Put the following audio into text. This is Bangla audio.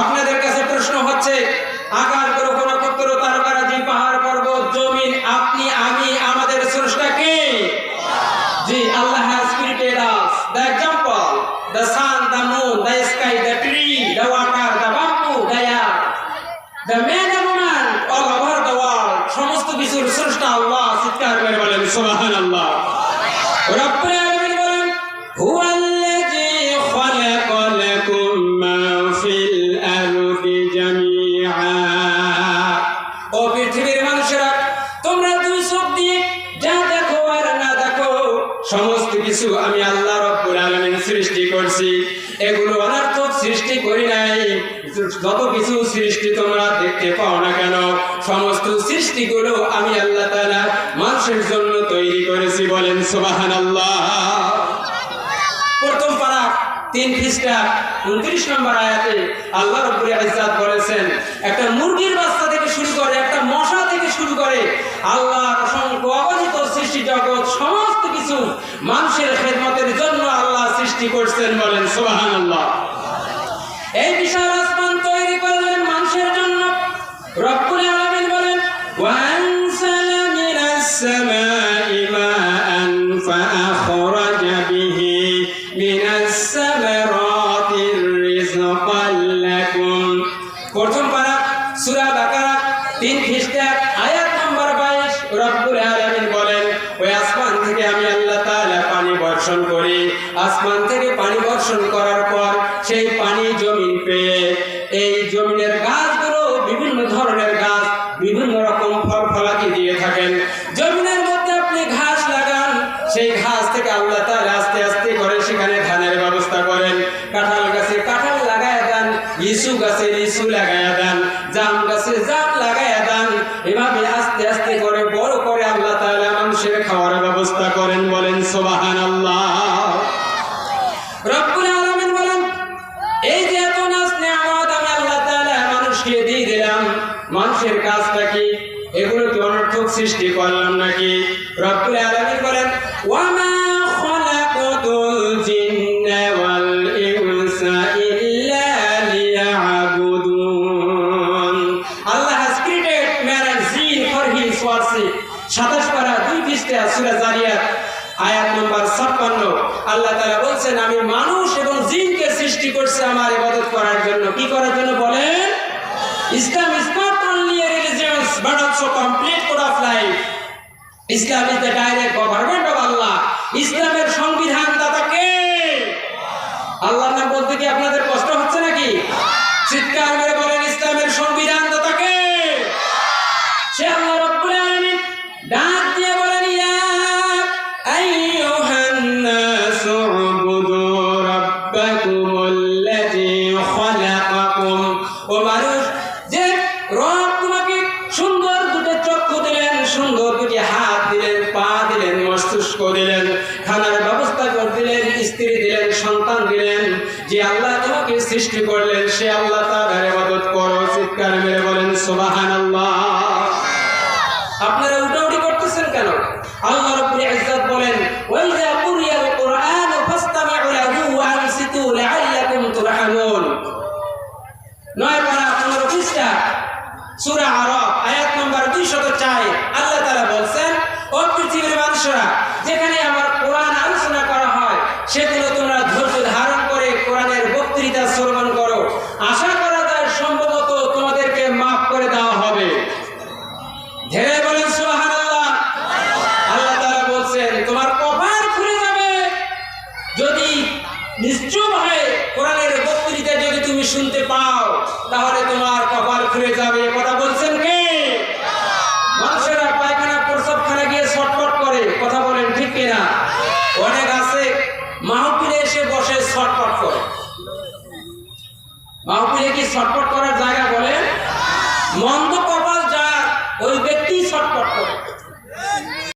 আপনাদের কাছে প্রশ্ন হচ্ছে আকার গ্রহ নক্ষত্র তারকারাজি পাহাড় পর্বত, জমিন, আপনি, আমি, আমাদের স্রষ্টা কে? জি, আল্লাহ tree, the water, the bamboo, the air the man and woman all over the world, সমস্ত কিছুর স্রষ্টা আল্লাহ করে বলেন, সুবহানাল্লাহ। রব্বুল আলামিন বলেন হুয়াল্লাযী কিছু আমি আল্লাহ রব্বুল আলামিন সৃষ্টি করছি। এগুলো অনর্থক সৃষ্টি করি নাই। যত কিছু সৃষ্টি তোমরা দেখতে পাও না কেন, সমস্ত সৃষ্টিগুলো আমি আল্লাহ তাআলা মানুষের জন্য তৈরি করেছি বলেন সুবহানাল্লাহ। প্রথম পারা তিন খ্রিস্টা উনত্রিশ নম্বর আয়াতে আল্লাহ রব্বুল ইজ্জাত একটা মুরগির বাচ্চা থেকে শুরু করে, একটা মশা থেকে শুরু করে, আল্লাহর অসংখ্য অগণিত সৃষ্টি জগৎ সমস্ত কিছু মানুষের খেদমতের জন্য আল্লাহ সৃষ্টি করছেন বলেন সুবহানাল্লাহ এই বিশাল আসমান তৈরি করলেন মানুষের জন্য রব্বুল আলামিন বলেন وأنزل من السماء ماء فأخرج به من الثمرات رزقا لكم প্রথম পারা সূরা বাকারা তিন খ্রিস্টা আয়াত নম্বর 22 রব্বুল আমি আল্লাহ তাআলা পানি বর্ষণ করি। আসমান থেকে পানি বর্ষণ করার পর সেই পানি জমিন পেয়ে এই জমিনের গাছগুলো বিভিন্ন ধরনের গাছ, বিভিন্ন রকম ফল ফলাকি দিয়ে থাকেন। জমিনের মধ্যে আপনি ঘাস লাগান, সেই ঘাস থেকে আল্লাহ তাআলা আস্তে আস্তে করে সেখানে ধানের ব্যবস্থা করেন। কাঁঠাল গাছে কাঁঠাল লাগায় দেন, লিচু গাছে লিচু লাগায় দেন। সুবহানাল্লাহ। রব্বুল বলেন, এই যে মানুষকে দিয়ে মানুষের কাজটা কি? এগুলো কি অনর্থক সৃষ্টি করলাম নাকি? রব্বুল আলামিন বলেন, ওয়ামা খলাকতুল জিন্না ওয়াল ইনসা ইল্লা আল্লাহ created man and jinn for his worship 27 পারা দুই পৃষ্ঠা সূরা জারিয়াত। আয়াত নম্বর 56 আল্লাহ তাআলা বলছেন, আমি মানুষ এবং জিনকে সৃষ্টি করছি আমার ইবাদত করার জন্য। কি করার জন্য বলেন? Islam is not only a religion but also complete code of life Islam is the direct government of Allah ইসলামের সংবিধান দাতা কে? আল্লাহ নাম বলতে কি আপনাদের কষ্ট হচ্ছে নাকি? চিৎকার সুন্দর দুটি হাত দিলেন, পা দিলেন, মস্তিষ্ক দিলেন, খানার ব্যবস্থা করে দিলেন, স্ত্রী দিলেন, সন্তান দিলেন। যে আল্লাহ তোমাকে সৃষ্টি করলেন, সে আল্লাহ তার ইবাদত করো, চিৎকার মেরে বলেন, সুবহানাল্লাহ। আপনারা উঠাউঠি করতেছেন কেন? আল্লাহ রাব্বুল ইজ্জত বলেন কুরিয়াল কুরআন ফাসতামিউ লাহু লাআল্লাকুম তুরহামুন। নয় পারা, পনেরো পৃষ্ঠা, সূরা আরব মানুষরা যেখানে আমার কোরআন আলোচনা করা হয়, সেগুলো তোমরা ধৈর্য ধারণ করে কোরআনের বক্তৃতা শ্রবণ করো। আশা করা যায় সম্ভবত তোমাদেরকে মাফ করে দেওয়া হবে। শুনতে পাও, তাহলে তোমার কপাল খুলে যাবে। কথা বলছেন কে? মাহফিলে কি ছটফট করার জায়গা বলে? মন্দ কপাল যার ওই ব্যক্তি